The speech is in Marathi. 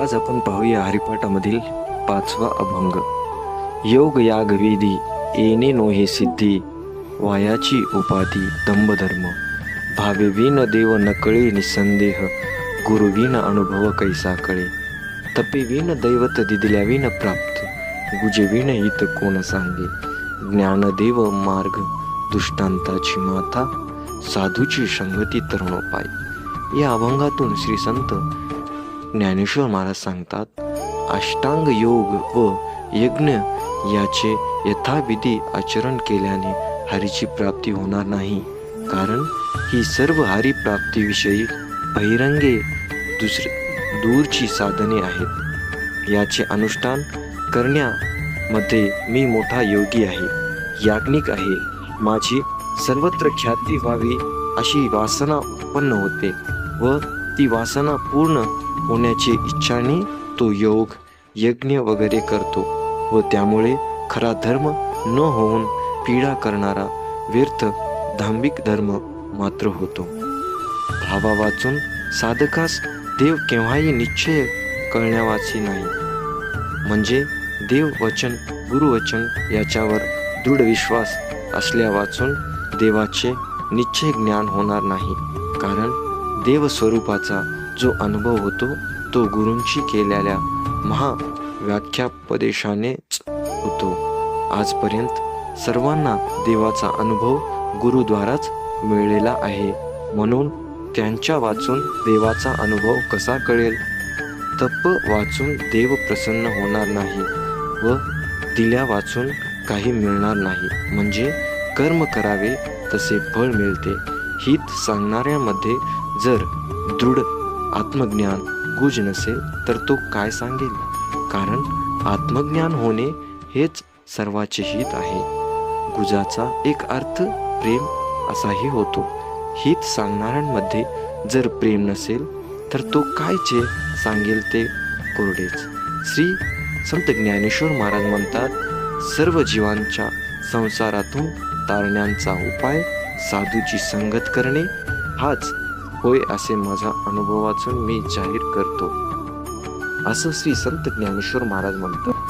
आज आपण पाहूया हरिपाठामधील पाचवा अभंग. योग याग वेदी येणे नोहे सिद्धी वायाची उपाधी दंभधर्म. भावे विन देव नकळे निसंदेह गुरुवीन अनुभव कैसा कळे. तपेवीन दैवत दिदिल्याविन प्राप्त गुजे हित कोण सांगे. ज्ञानदेव मार्ग दुष्टांताची माथा साधूची संगती तरुणोपाय या अभंगातून श्री संत ज्ञानेश्वर महाराज सांगतात अष्टांग योग व यज्ञ याचे यथाविधी आचरण केल्याने हरीची प्राप्ती होणार नाही. कारण ही सर्व हरी प्राप्तीविषयी बहिरंगे दुसरे दूरची साधने आहेत. याचे अनुष्ठान करण्यामध्ये मी मोठा योगी आहे. याज्ञिक आहे. माझी सर्वत्र ख्याती व्हावी अशी वासना उत्पन्न होते व ती वासना पूर्ण होण्याची इच्छाने तो योग यज्ञ वगैरे करतो व त्यामुळे खरा धर्म न होऊन पीडा करणारा व्यर्थ धांबिक धर्म मात्र होतो. भावा वाचून साधकास देव केव्हाही निश्चय कळण्यावाची नाही. म्हणजे देव वचन गुरुवचन याच्यावर दृढ विश्वास असल्या वाचून देवाचे निश्चय ज्ञान होणार नाही. कारण देव स्वरूपाचा जो अनुभव होतो तो गुरूंची केलेल्या महा व्याख्यापदेशानेच होतो. आजपर्यंत सर्वांना देवाचा अनुभव गुरुद्वाराच मिळलेला आहे. म्हणून त्यांच्या वाचून देवाचा अनुभव कसा कळेल? तप वाचून देव प्रसन्न होणार नाही व दिल्या वाचून काही मिळणार नाही. म्हणजे कर्म करावे तसे फळ मिळते. हित सांगणाऱ्यामध्ये जर दृढ आत्मज्ञान गुज नसेल तर तो काय सांगेल? कारण आत्मज्ञान होणे हेच सर्वाचे हित आहे. गुजाचा एक अर्थ प्रेम असाही होतो. हित सांगणाऱ्यांमध्ये जर प्रेम नसेल तर तो कायचे सांगेल ते कोरडेच. श्री संत ज्ञानेश्वर महाराज म्हणतात सर्व जीवांच्या संसारातून तारण्यांचा उपाय साधूची संगत करणे हाच होय असे माझा अनुभव वाचून मी जाहीर करतो. असं श्री संत ज्ञानेश्वर महाराज म्हणतात.